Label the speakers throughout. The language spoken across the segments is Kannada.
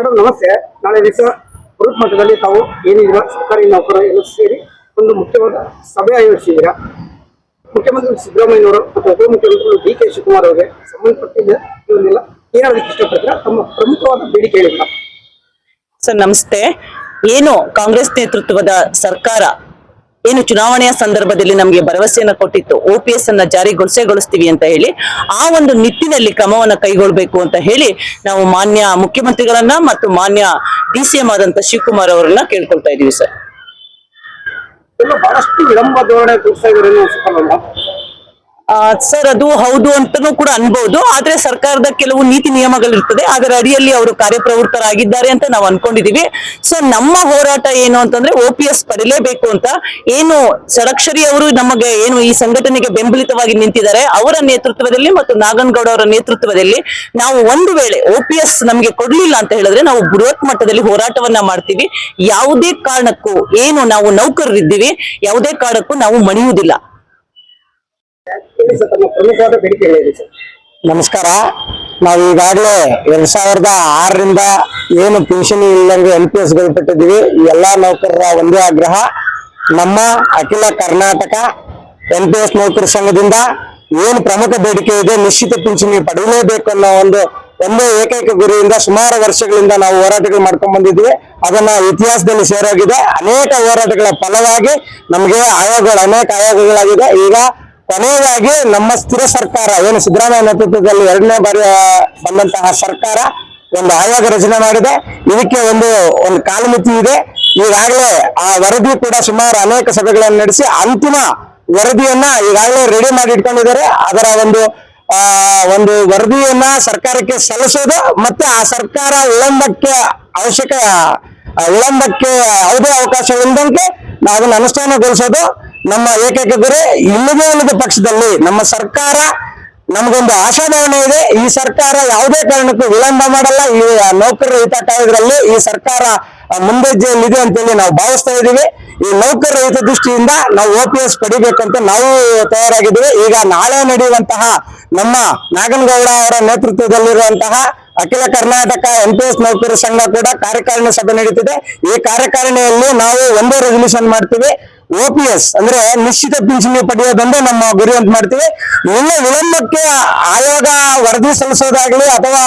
Speaker 1: ಮೇಡಮ್, ನಮಸ್ತೆ. ನಾಳೆ ದಿವಸ ಬೃಹತ್ ಮಟ್ಟದಲ್ಲಿ ತಾವು ಏನಿದ್ರ ಸರ್ಕಾರಿ ನೌಕರರು ಎಲ್ಲ ಸೇರಿ ಒಂದು ಮುಖ್ಯವಾದ ಸಭೆ ಆಯೋಜಿಸಿದ್ದೀರಾ? ಮುಖ್ಯಮಂತ್ರಿ ಸಿದ್ದರಾಮಯ್ಯನವರು ಮತ್ತು ಉಪಮುಖ್ಯಮಂತ್ರಿಗಳು ಡಿ ಕೆ ಶಿವಕುಮಾರ್ ಅವರಿಗೆ ಸಂಬಂಧಪಟ್ಟಿದ್ದ ಇವನ್ನೆಲ್ಲ ಏನಾದಕ್ಕೆ ಇಷ್ಟಪಡ್ತೀರಾ? ತಮ್ಮ ಪ್ರಮುಖವಾದ ಬೇಡಿಕೆ ಹೇಳಿದ್ರ
Speaker 2: ಸರ್, ನಮಸ್ತೆ. ಏನು ಕಾಂಗ್ರೆಸ್ ನೇತೃತ್ವದ ಸರ್ಕಾರ ಏನು ಚುನಾವಣೆಯ ಸಂದರ್ಭದಲ್ಲಿ ನಮಗೆ ಭರವಸೆಯನ್ನ ಕೊಟ್ಟಿತ್ತು. ಒ ಪಿ ಎಸ್ ಅನ್ನ ಜಾರಿಗೊಳಿಸೇಗೊಳಿಸ್ತೀವಿ ಅಂತ ಹೇಳಿ, ಆ ಒಂದು ನಿಟ್ಟಿನಲ್ಲಿ ಕ್ರಮವನ್ನ ಕೈಗೊಳ್ಬೇಕು ಅಂತ ಹೇಳಿ ನಾವು ಮಾನ್ಯ ಮುಖ್ಯಮಂತ್ರಿಗಳನ್ನ ಮತ್ತು ಮಾನ್ಯ ಡಿ ಸಿ ಎಂ ಆದಂತ ಶಿವಕುಮಾರ್ ಅವರನ್ನ ಕೇಳ್ಕೊಳ್ತಾ ಇದೀವಿ ಸರ್.
Speaker 1: ಬಹಳಷ್ಟು ವಿಳಂಬ ಧೋರಣೆ ತೋರಿಸ್ತಾ ಇದ್ದಾರೆ ಅನ್ಸುತ್ತಲ್ಲ ಮೇಡಮ್
Speaker 2: ಆ, ಸರ್, ಅದು ಹೌದು ಅಂತಾನೂ ಕೂಡ ಅನ್ಬಹುದು ಆದ್ರೆ ಸರ್ಕಾರದ ಕೆಲವು ನೀತಿ ನಿಯಮಗಳಿರ್ತದೆ. ಅದರ ಅಡಿಯಲ್ಲಿ ಅವರು ಕಾರ್ಯಪ್ರವೃತ್ತರಾಗಿದ್ದಾರೆ ಅಂತ ನಾವು ಅನ್ಕೊಂಡಿದೀವಿ. ಸೊ ನಮ್ಮ ಹೋರಾಟ ಏನು ಅಂತಂದ್ರೆ ಒ ಪಿ ಎಸ್ ಪಡಿಲೇಬೇಕು ಅಂತ. ಏನು ಷಡಕ್ಷರಿ ಅವರು ನಮಗೆ ಏನು ಈ ಸಂಘಟನೆಗೆ ಬೆಂಬಲಿತವಾಗಿ ನಿಂತಿದ್ದಾರೆ, ಅವರ ನೇತೃತ್ವದಲ್ಲಿ ಮತ್ತು ನಾಗನಗೌಡ ಅವರ ನೇತೃತ್ವದಲ್ಲಿ ನಾವು ಒಂದು ವೇಳೆ ಒ ಪಿ ಎಸ್ ನಮಗೆ ಕೊಡ್ಲಿಲ್ಲ ಅಂತ ಹೇಳಿದ್ರೆ ನಾವು ಬೃಹತ್ ಮಟ್ಟದಲ್ಲಿ ಹೋರಾಟವನ್ನ ಮಾಡ್ತೀವಿ. ಯಾವುದೇ ಕಾರಣಕ್ಕೂ ಏನು ನಾವು ನೌಕರರಿದ್ದೀವಿ, ಯಾವುದೇ ಕಾರಣಕ್ಕೂ ನಾವು ಮಣಿಯುವುದಿಲ್ಲ.
Speaker 1: ತಮ್ಮ ಸರ್?
Speaker 3: ನಮಸ್ಕಾರ. ನಾವು ಈಗಾಗಲೇ ಎರಡ್ ಸಾವಿರದ ಆರರಿಂದ ಏನು ಪಿಂಚಣಿ ಇಲ್ಲಂಗೆ ಎಲ್ ಪಿ ಎಸ್ ಬಿಟ್ಟಿದ್ದೀವಿ ಈ ಎಲ್ಲಾ ನೌಕರರ ಒಂದೇ ಆಗ್ರಹ. ನಮ್ಮ ಅಖಿಲ ಕರ್ನಾಟಕ ಎನ್ ಪಿ ಎಸ್ ನೌಕರ ಸಂಘದಿಂದ ಏನು ಪ್ರಮುಖ ಬೇಡಿಕೆ ಇದೆ, ನಿಶ್ಚಿತ ಪಿಂಚಣಿ ಪಡೆಯಲೇಬೇಕು ಅನ್ನೋ ಒಂದು ಒಂದೇ ಏಕೈಕ ಗುರಿಯಿಂದ ಸುಮಾರು ವರ್ಷಗಳಿಂದ ನಾವು ಹೋರಾಟಗಳು ಮಾಡ್ಕೊಂಡ್ ಬಂದಿದ್ದೀವಿ. ಅದನ್ನ ಇತಿಹಾಸದಲ್ಲಿ ಸೇರೋಗಿದೆ. ಅನೇಕ ಹೋರಾಟಗಳ ಫಲವಾಗಿ ನಮಗೆ ಆಯೋಗಗಳು, ಅನೇಕ ಆಯೋಗಗಳಾಗಿದೆ. ಈಗ ಕೊನೆಯದಾಗಿ ನಮ್ಮ ಸ್ಥಿರ ಸರ್ಕಾರ, ಏನು ಸಿದ್ದರಾಮಯ್ಯ ನೇತೃತ್ವದಲ್ಲಿ ಎರಡನೇ ಬಾರಿ ಬಂದಂತಹ ಸರ್ಕಾರ ಒಂದು ಆಯೋಗ ರಚನೆ ಮಾಡಿದೆ. ಇದಕ್ಕೆ ಒಂದು ಒಂದು ಕಾಲಮಿತಿ ಇದೆ. ಈಗಾಗಲೇ ಆ ವರದಿ ಕೂಡ ಸುಮಾರು ಅನೇಕ ಸಭೆಗಳನ್ನು ನಡೆಸಿ ಅಂತಿಮ ವರದಿಯನ್ನ ಈಗಾಗಲೇ ರೆಡಿ ಮಾಡಿ ಇಟ್ಕೊಂಡಿದ್ದಾರೆ. ಅದರ ಒಂದು ಒಂದು ವರದಿಯನ್ನ ಸರ್ಕಾರಕ್ಕೆ ಸಲ್ಲಿಸೋದು ಮತ್ತೆ ಆ ಸರ್ಕಾರ ವಿಳಂಬಕ್ಕೆ ಅವಶ್ಯಕ ವಿಳಂಬಕ್ಕೆ ಯಾವುದೇ ಅವಕಾಶವಿಲ್ಲದಂತೆ ನಾವು ಅದನ್ನು ಅನುಷ್ಠಾನಗೊಳಿಸೋದು. ನಮ್ಮ ಏಕೈಕ ಗುರಿ ಇಲ್ಲದೇ ಇಲ್ಲದ ಪಕ್ಷದಲ್ಲಿ ನಮ್ಮ ಸರ್ಕಾರ ನಮಗೊಂದು ಆಶಾಭಾವನೆ ಇದೆ. ಈ ಸರ್ಕಾರ ಯಾವುದೇ ಕಾರಣಕ್ಕೂ ವಿಳಂಬ ಮಾಡಲ್ಲ. ಈ ನೌಕರರ ಹಿತ ಕಾಯೋದ್ರಲ್ಲಿ ಈ ಸರ್ಕಾರ ಮುಂದೆಜ್ಜೆಯಲ್ಲಿದೆ ಅಂತೇಳಿ ನಾವು ಭಾವಿಸ್ತಾ ಇದ್ದೀವಿ. ಈ ನೌಕರರ ಹಿತದೃಷ್ಟಿಯಿಂದ ನಾವು ಓ ಪಿ ಎಸ್ ಪಡಿಬೇಕಂತ ನಾವು ತಯಾರಾಗಿದ್ದೀವಿ. ಈಗ ನಾಳೆ ನಡೆಯುವಂತಹ ನಮ್ಮ ನಾಗನಗೌಡ ಅವರ ನೇತೃತ್ವದಲ್ಲಿರುವಂತಹ ಅಖಿಲ ಕರ್ನಾಟಕ ಎನ್ ಪಿ ಎಸ್ ನೌಕರರ ಸಂಘ ಕೂಡ ಕಾರ್ಯಕಾರಿಣಿ ಸಭೆ ನಡೀತಿದೆ. ಈ ಕಾರ್ಯಕಾರಿಣಿಯಲ್ಲಿ ನಾವು ಒಂದೇ ರೆಸಲ್ಯೂಷನ್ ಮಾಡ್ತೀವಿ. ಒ ಪಿ ಎಸ್ ಅಂದ್ರೆ ನಿಶ್ಚಿತ ಪಿಂಚಣಿ ಪಡೆಯೋದಂದ್ರೆ ನಮ್ಮ ಗುರಿ ಅಂತ ಮಾಡ್ತೀವಿ. ಇನ್ನು ವಿಳಂಬಕ್ಕೆ ಆಯೋಗ ವರದಿ ಸಲ್ಲಿಸೋದಾಗ್ಲಿ ಅಥವಾ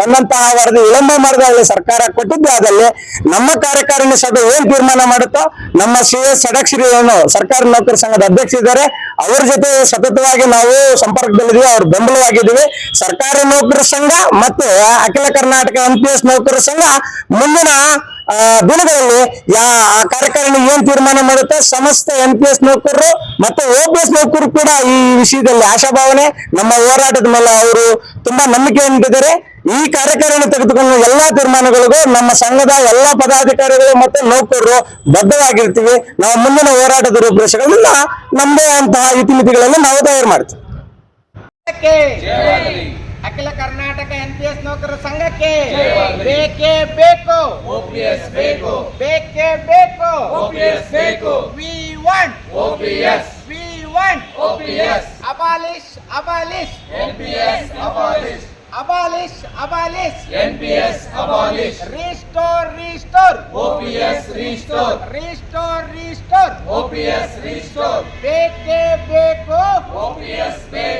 Speaker 3: ಬಂದಂತಹ ವರದಿ ವಿಳಂಬ ಮಾಡೋದಾಗ್ಲಿ ಸರ್ಕಾರ ಕೊಟ್ಟಿದ್ದೆ ಅದಲ್ಲಿ ನಮ್ಮ ಕಾರ್ಯಕಾರಿಣಿ ಸಭೆ ಏನ್ ತೀರ್ಮಾನ ಮಾಡುತ್ತೋ, ನಮ್ಮ ಸಿ ಎಸ್ ಷಡಕ್ಷರಿ ಏನು ಸರ್ಕಾರಿ ನೌಕರ ಸಂಘದ ಅಧ್ಯಕ್ಷ ಇದ್ದಾರೆ. ಅವ್ರ ಜೊತೆ ಸತತವಾಗಿ ನಾವು ಸಂಪರ್ಕದಲ್ಲಿದ್ದೀವಿ, ಅವ್ರ ಬೆಂಬಲವಾಗಿದ್ದೀವಿ. ಸರ್ಕಾರಿ ನೌಕರರ ಸಂಘ ಮತ್ತು ಅಖಿಲ ಕರ್ನಾಟಕ ಎನ್ ಪಿ ಎಸ್ ನೌಕರರ ಸಂಘ ಮುಂದಿನ ದಿನಗಳಲ್ಲಿ ಯಾ, ಆ ಕಾರ್ಯಕ್ರಮ ಏನ್ ತೀರ್ಮಾನ ಮಾಡುತ್ತೆ? ಸಮಸ್ತ ಎನ್ ಪಿ ಎಸ್ ನೌಕರರು ಮತ್ತೆ ಓ ಪಿ ಎಸ್ ನೌಕರರು ಕೂಡ ಈ ವಿಷಯದಲ್ಲಿ ಆಶಾಭಾವನೆ, ನಮ್ಮ ಹೋರಾಟದ ಮೇಲೆ ಅವರು ತುಂಬಾ ನಂಬಿಕೆ ಹೊಂದಿದ್ದಾರೆ. ಈ ಕಾರ್ಯಕ್ರಮ ತೆಗೆದುಕೊಂಡು ಎಲ್ಲಾ ತೀರ್ಮಾನಗಳಿಗೂ ನಮ್ಮ ಸಂಘದ ಎಲ್ಲಾ ಪದಾಧಿಕಾರಿಗಳು ಮತ್ತೆ ನೌಕರರು ಬದ್ಧವಾಗಿರ್ತೀವಿ. ನಾವು ಮುಂದಿನ ಹೋರಾಟದ ರೂಪುರೇಷೆಗಳನ್ನ ನಮ್ಮದೇ ಅಂತಹ ಇತಿಮಿತಿಗಳನ್ನು ನಾವು ತಯಾರು ಮಾಡ್ತೀವಿ.
Speaker 4: ಅಖಿಲ ಕರ್ನಾಟಕ ಎನ್ ಪಿ ಎಸ್ ನೌಕರರ ಸಂಘಕ್ಕೆ ಬೇಕೇ ಬೇಕು
Speaker 5: OPS ಬೇಕು
Speaker 4: ಬೇಕೇ ಬೇಕು
Speaker 5: OPS ಬೇಕು
Speaker 4: we want
Speaker 5: OPS
Speaker 4: we want
Speaker 5: OPS
Speaker 4: abolish abolish
Speaker 5: NPS abolish
Speaker 4: abolish abolish
Speaker 5: NPS abolish
Speaker 4: restore restore
Speaker 5: OPS restore
Speaker 4: restore restore
Speaker 5: OPS restore
Speaker 4: ಬೇಕೇ ಬೇಕು
Speaker 5: OPS ಬೇಕು